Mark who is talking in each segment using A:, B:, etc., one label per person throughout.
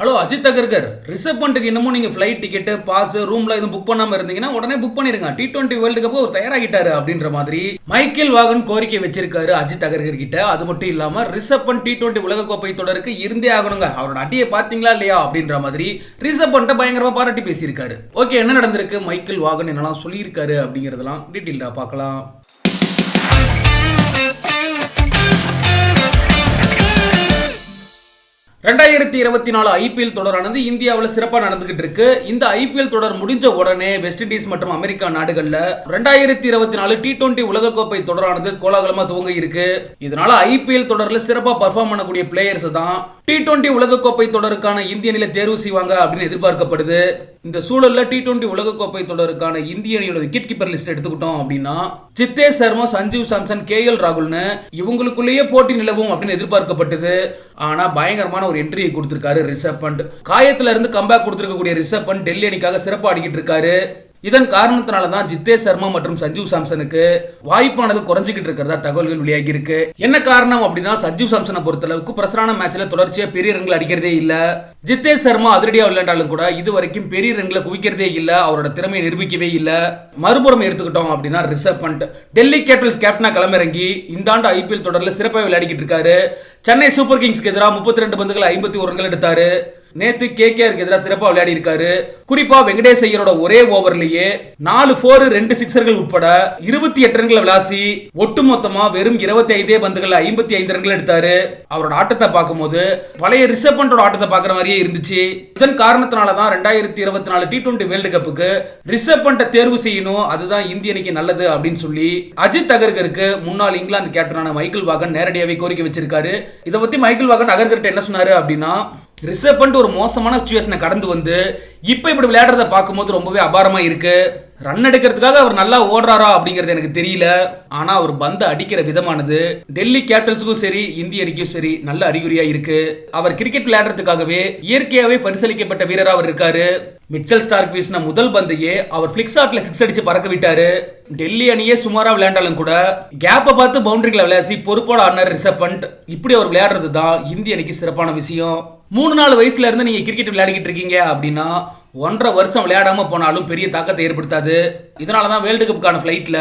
A: Hello Ajith தகர்கர் reserve பண்ணிட்டு இன்னமும் நீங்கள் ஃப்ளைட் டிக்கெட்டு பாஸ் ரூம்ல எதுவும் புக் பண்ணாமல் இருந்தீங்கன்னா உடனே புக் பண்ணிருங்க. டி டுவெண்ட்டி வேர்ல்டு கப் அவர் தயாராகிட்டாரு அப்படின்ற மாதிரி மைக்கேல் வாகன் கோரிக்கை வச்சிருக்காரு அஜித் தகர்கர் கிட்ட. அது மட்டும் இல்லாமல் ரிசர்வ் பண் டி டுவெண்ட்டி உலகக்கோப்பை தொடருக்கு இருந்தே ஆகணுங்க. அவரோட அடியை பார்த்தீங்களா இல்லையா அப்படின்ற மாதிரி ரிசர்வ் பண்ணிட்டு பயங்கரமாக பாராட்டி பேசியிருக்காரு. ஓகே என்ன நடந்திருக்கு? மைக்கேல் வாகன் என்னெல்லாம் சொல்லியிருக்காரு அப்படிங்கிறதெல்லாம் டீட்டெயிலாக பார்க்கலாம். ரெண்டாயிரத்தி இருபத்தி நாலு ஐபிஎல் தொடரானது இந்தியாவில் சிறப்பாக நடந்துகிட்டு இருக்கு. இந்த ஐபிஎல் தொடர் முடிஞ்ச உடனே வெஸ்ட் இண்டீஸ் மற்றும் அமெரிக்கா நாடுகளில் ரெண்டாயிரத்தி இருபத்தி நாலு டி டுவெண்டி உலகக்கோப்பை தொடரானது கோலாகலமாக துவங்க இருக்கு. இதனால ஐபிஎல் தொடரில் சிறப்பாக பர்ஃபார்ம் பண்ணக்கூடிய பிளேயர்ஸ் தான் டி டுவெண்ட்டி உலகக்கோப்பை தொடருக்கான இந்திய அணியில தேர்வு செய்வாங்க அப்படின்னு எதிர்பார்க்கப்படுது. இந்த சூழல்ல டி டுவெண்டி உலகக்கோப்பை தொடருக்கான இந்திய அணியோட விக்கெட் கீப்பர் லிஸ்ட் எடுத்துக்கிட்டோம் அப்படின்னா சித்தேஷ் சர்மா சஞ்சீவ் சாம்சன் கே எல் ராகுல்னு இவங்களுக்குள்ளேயே போட்டி நிலவும் அப்படின்னு எதிர்பார்க்கப்பட்டது. ஆனா பயங்கரமான ஒரு என்ட்ரியை கொடுத்திருக்காரு ரிஷப் பண்ட் காயத்துல இருந்து கம்பேக் கொடுத்திருக்கக்கூடிய ரிஷப் பண்ட் டெல்லி அணிக்காக சிறப்பு ஆடிக்கிட்டு இருக்காரு. இதன் காரணத்தினால தான் ஜித்தேஷ் சர்மா மற்றும் சஞ்சீவ் சாம்சனுக்கு வாய்ப்பானது குறைஞ்சிக்கிட்டு இருக்கிறதா தகவல்கள் வெளியாகி இருக்கு. என்ன காரணம் அப்படின்னா சஞ்சீவ் சாம்சனை பொறுத்தளவுக்கு பிரசரான மேட்ச்ல தொடர்ச்சியா பெரிய ரன்கள் அடிக்கிறதே இல்ல. ஜித்தேஷ் சர்மா அதிரடியா விளையாண்டாலும் கூட இது வரைக்கும் பெரிய ரன்களை குவிக்கிறதே இல்ல அவரோட திறமையை நிரூபிக்கவே இல்ல. மறுபுறம் எடுத்துக்கிட்டோம் அப்படின்னா ரிஷப் பண்ட் டெல்லி கேபிட்டல்ஸ் கேப்டனா களமிறங்கி இந்த ஆண்டு ஐபிஎல் தொடர்ல சிறப்பாக விளையாடிக்கிட்டு இருக்காரு. சென்னை சூப்பர் கிங்ஸ்க்கு எதிராக முப்பத்தி ரெண்டு பந்துகள் ஐம்பத்தி ஒரு ரன்கள் எடுத்தாரு. நேத்து கேகேஆருக்கு எதிராக சிறப்பாக விளையாடி இருக்காரு குறிப்பா வெங்கடேஷ் ஐயரோட ஒரே ஓவர்லயே நாலு போர் ரெண்டு சிக்ஸர்கள் உட்பட இருபத்தி எட்டு ரன்களை விளாசி ஒட்டுமொத்தமா வெறும் இருபத்தி ஐந்தே பந்துகள் ஐம்பத்தி ஐந்து ரன்கள் எடுத்தாரு. அவரோட ஆட்டத்தை பார்க்கும்போது பழைய ரிஷப் பண்டோட ஆட்டத்தை பார்க்குற மாதிரியே இருந்துச்சு. இதன் காரணத்தினால தான் ரெண்டாயிரத்தி இருபத்தி நாலு டி டுவெண்ட்டி வேர்ல்டு கப்புக்கு ரிஷப் பண்ட தேர்வு செய்யணும் அதுதான் இந்திய அணிக்கு நல்லது அப்படின்னு சொல்லி அஜித் அகர்கருக்கு முன்னாள் இங்கிலாந்து கேப்டனான மைக்கேல் வாகன் நேரடியாவே கோரிக்கை வச்சிருக்காரு. இதை பத்தி மைக்கேல் வாகன் அகர்கர்கிட்ட என்ன சொன்னாரு அப்படின்னா ரிசர்வ் பண்ணிட்டு ஒரு மோசமான சுச்சுவேஷனை கடந்து வந்து இப்போ இப்படி விளையாடுறத பார்க்கும்போது ரொம்பவே அபாரமாக இருக்குது ரன் எடுக்கிறதுக்காக அவர் நல்லா ஓடுறாரா அப்படிங்கிறது எனக்கு தெரியல. ஆனா அவர் பந்து அடிக்கிற விதமானது டெல்லி கேபிட்டல்ஸுக்கும் சரி இந்திய அணிக்கும் சரி நல்ல அறிகுறியா இருக்கு. அவர் கிரிக்கெட் விளையாடுறதுக்காகவே இயற்கையாவே பரிசீலிக்கப்பட்ட வீரரா அவர் இருக்காரு. மிச்சல் ஸ்டார்க் வீசின முதல் பந்தையே அவர் பிளிக்ஸ் ஆட்டில் சிக்ஸ் அடிச்சு பறக்க விட்டாரு. டெல்லி அணியே சுமாரா விளையாண்டாலும் கூட கேப்பை பார்த்து பவுண்டரிகளை விளையாசி பொறுப்போட ஆடினார் ரிஷப் பண்ட் இப்படி அவர் விளையாடுறது தான் இந்திய அணிக்கு சிறப்பான விஷயம். மூணு நாலு வயசுல இருந்து நீங்க கிரிக்கெட் விளையாடிக்கிட்டு இருக்கீங்க அப்படின்னா ஒன்றரை வருஷம் விளையாடாமல் போனாலும் பெரிய தாக்கத்தை ஏற்படுத்தாது. இதனால தான் வேர்ல்டு கப்புக்கான ஃப்ளைட்டில்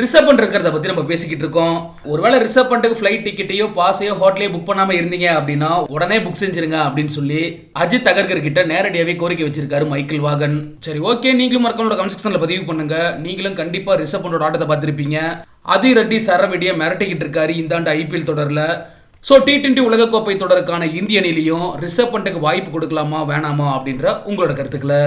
A: ரிசர்வ் பண்ட் இருக்கிறத பற்றி நம்ம பேசிக்கிட்டு இருக்கோம். ஒருவேளை ரிசர்வ் பண்ணிட்டு ஃப்ளைட் டிக்கெட்டையோ பாஸையோ ஹோட்டலையோ புக் பண்ணாமல் இருந்தீங்க அப்படின்னா உடனே புக் செஞ்சிருங்க அப்படின்னு சொல்லி அஜித் அகர்கர் கிட்ட நேரடியாகவே கோரிக்கை வச்சிருக்காரு மைக்கேல் வாகன். சரி ஓகே நீங்களும் மக்களோட கமெண்ட் பதிவு பண்ணுங்க. நீங்களும் கண்டிப்பாக ரிசர்வ் பண்டோட ஆட்டத்தை பார்த்துருப்பீங்க. அதி ரெட்டி சரவெடியை மிரட்டிக்கிட்டு இருக்காரு இந்த ஆண்டு ஐபிஎல் தொடரில். ஸோ டி டுவெண்ட்டி உலகக்கோப்பை தொடருக்கான இந்திய அணிலையும் ரிசர்வ் பண்ணுறதுக்கு வாய்ப்பு கொடுக்கலாமா வேணாமா அப்படின்ற உங்களோட கருத்துக்களை